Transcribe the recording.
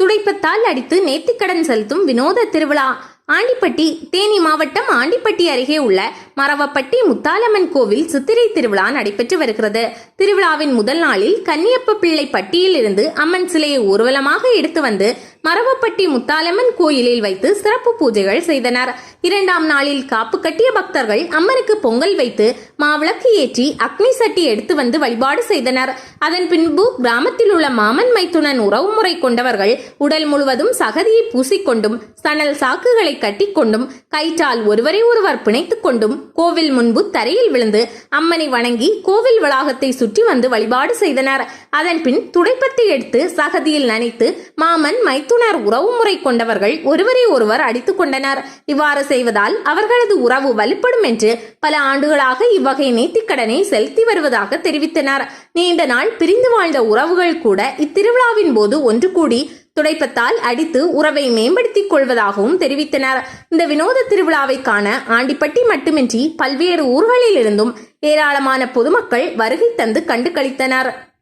துடைப்பத்தால் அடித்து நேர்த்திக்கடன் செலுத்தும் வினோத திருவிழா. ஆண்டிப்பட்டி தேனி மாவட்டம் ஆண்டிப்பட்டி அருகே உள்ள மரவப்பட்டி முத்தாலம்மன் கோவில் சித்திரை திருவிழா நடைபெற்று வருகிறது. திருவிழாவின் முதல் நாளில் கன்னியப்ப பிள்ளை பட்டியில் இருந்து அம்மன் சிலையை ஊர்வலமாக எடுத்து வந்து மரவப்பட்டி முத்தாலம்மன் கோயிலில் வைத்து சிறப்பு பூஜைகள் செய்தனர். இரண்டாம் நாளில் காப்பு கட்டிய பக்தர்கள் அம்மனுக்கு பொங்கல் வைத்து மாவிளக்கு ஏற்றி அக்னி சட்டி எடுத்து வந்து வழிபாடு செய்தனர். அதன் பின்பு கிராமத்தில் உள்ள மாமன் மைத்துனன் உறவுமுறை கொண்டவர்கள் உடல் முழுவதும் சகதியை பூசிக்கொண்டும் சணல் சாக்குகளை கட்டிக்கொண்டும் கயிற்றால் ஒருவரை ஒருவர் பிணைத்துக் கொண்டும் கோவில் முன்பு தரையில் விழுந்து அம்மனை வணங்கி கோவில் வளாகத்தை சுற்றி வந்து வழிபாடு செய்தனர். அதன் பின் துடைப்பத்தை எடுத்து சகதியில் நனைத்து மாமன் மைத்துனர் உறவுமுறை கொண்டவர்கள் ஒருவரை ஒருவர் அடித்துக் கொண்டனர். இவ்வாறு செய்வதால் அவர்களது உறவு வலுப்படும் என்று பல ஆண்டுகளாக இவ்வகை நேர்த்திக்கடனை செலுத்தி வருவதாக தெரிவித்தனர். நீண்ட நாள் பிரிந்து வாழ்ந்த உறவுகள் கூட இத்திருவிழாவின் போது ஒன்று கூடி துடைப்பத்தால் அடித்து உறவை மேம்படுத்திக் கொள்வதாகவும் தெரிவித்தனர். இந்த வினோத திருவிழாவை காண ஆண்டிப்பட்டி மட்டுமின்றி பல்வேறு ஊர்களில் இருந்தும் ஏராளமான பொதுமக்கள் வருகை தந்து கண்டு களித்தனர்